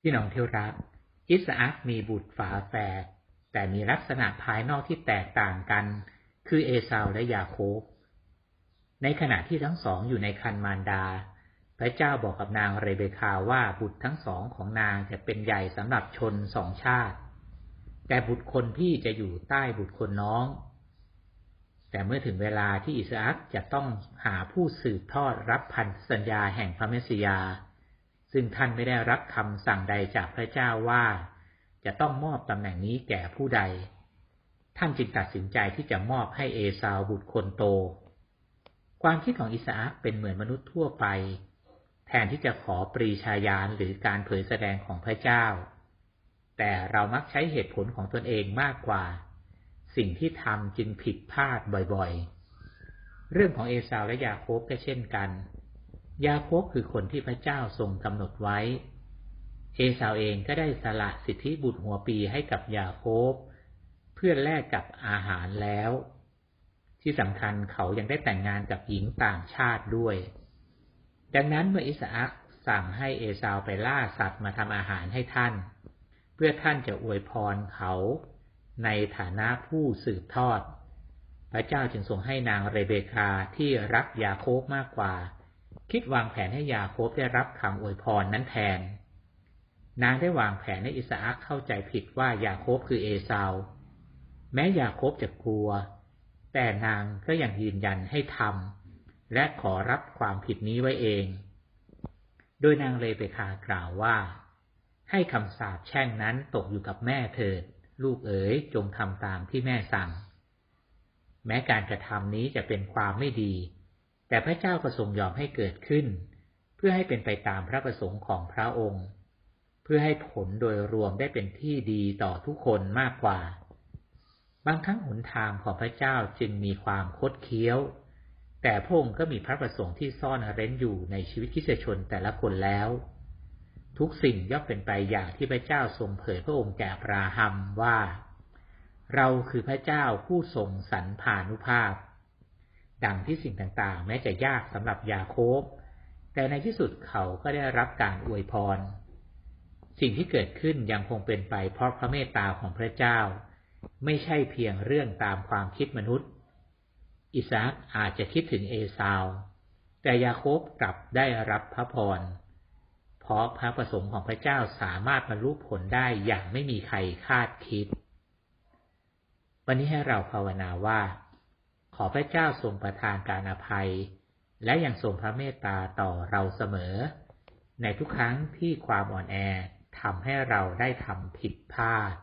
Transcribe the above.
พี่น้องที่รัก อิสอักมีบุตรฝาแฝดแต่มีลักษณะภายนอกที่แตกต่างกัน คือเอซาวและยาโคบ ในขณะที่ทั้งสองอยู่ในคันมารดา พระเจ้าบอกกับนางเรเบคาว่าบุตรทั้งสองของนางจะเป็นใหญ่สำหรับชนสองชาติ แต่บุตรคนพี่จะอยู่ใต้บุตรคนน้อง แต่เมื่อถึงเวลาที่อิสอักจะต้องหาผู้สืบทอดรับพันธสัญญาแห่งพระเมสสิยา ซึ่งท่านไม่ได้รับคำสั่งใดจากพระเจ้าว่า จะต้องมอบตำแหน่งนี้แก่ผู้ใด ท่านจึงตัดสินใจที่จะมอบให้เอซาวบุตรคนโต ความคิดของอิสอักเป็นเหมือนมนุษย์ทั่วไป แทนที่จะขอปรีชาญาณหรือการเผยแสดงของพระเจ้า แต่เรามักใช้เหตุผลของตนเองมากกว่า สิ่งที่ทำจึงผิดพลาดบ่อยๆ เรื่องของเอซาวและยาโคบก็เช่นกัน ยาโคบคือคนที่พระเจ้าทรงกำหนดไว้ เอสาวเองก็ได้สละสิทธิบุตรหัวปีให้กับยาโคบ เพื่อแลกกับอาหารแล้ว ที่สำคัญเขายังได้แต่งงานกับหญิงต่างชาติด้วย ดังนั้นเมื่ออิสอักสั่งให้เอสาวไปล่าสัตว์มาทำอาหารให้ท่าน เพื่อท่านจะอวยพรเขาในฐานะผู้สืบทอด พระเจ้าจึงทรงให้นางเรเบคาที่รักยาโคบมากกว่า คิดวางแผนให้ยาโคบได้รับคำอวยพรนั้นแทน นางได้วางแผนให้อิสอักเข้าใจผิดว่ายาโคบคือเอซาว แม้ยาโคบจะกลัว แต่นางก็ยังยืนยันให้ทำและขอรับความผิดนี้ไว้เอง โดยนางเลเบคากล่าวว่า ให้คำสาปแช่งนั้นตกอยู่กับแม่เถิด ลูกเอ๋ยจงทำตามที่แม่สั่ง แม้การกระทำนี้จะเป็นความไม่ดี แต่พระเจ้าก็ทรงยอมให้เกิดขึ้น เพื่อให้เป็นไปตามพระประสงค์ของพระองค์ เพื่อให้ผลโดยรวมได้เป็นที่ดีต่อทุกคนมากกว่า บางครั้งหนทางของพระเจ้าจึงมีความคดเคี้ยว แต่พระองค์ก็มีพระประสงค์ที่ซ่อนเร้นอยู่ในชีวิตคิสชนแต่ละคนแล้ว ทุกสิ่งย่อมเป็นไปอย่างที่พระเจ้าทรงเผยพระองค์แก่ปราหัมว่า เราคือพระเจ้าผู้ทรงสรรพานุภาพ ดังที่สิ่งต่างๆ แม้จะยากสำหรับยาโคบ แต่ในที่สุดเขาก็ได้รับการอวยพร สิ่งที่เกิดขึ้นยังคงเป็นไปเพราะพระเมตตาของพระเจ้า ไม่ใช่เพียงเรื่องตามความคิดมนุษย์ อิสากอาจจะคิดถึงเอซาว แต่ยาโคบกลับได้รับพระพร เพราะพระประสงค์ของพระเจ้าสามารถบรรลุผลได้อย่างไม่มีใครคาดคิด วันนี้ให้เราภาวนาว่า ขอพระเจ้าทรงประทานการอภัย และยังทรงพระเมตตาต่อเราเสมอ ในทุกครั้งที่ความอ่อนแอทำให้เราได้ทำผิดพลาด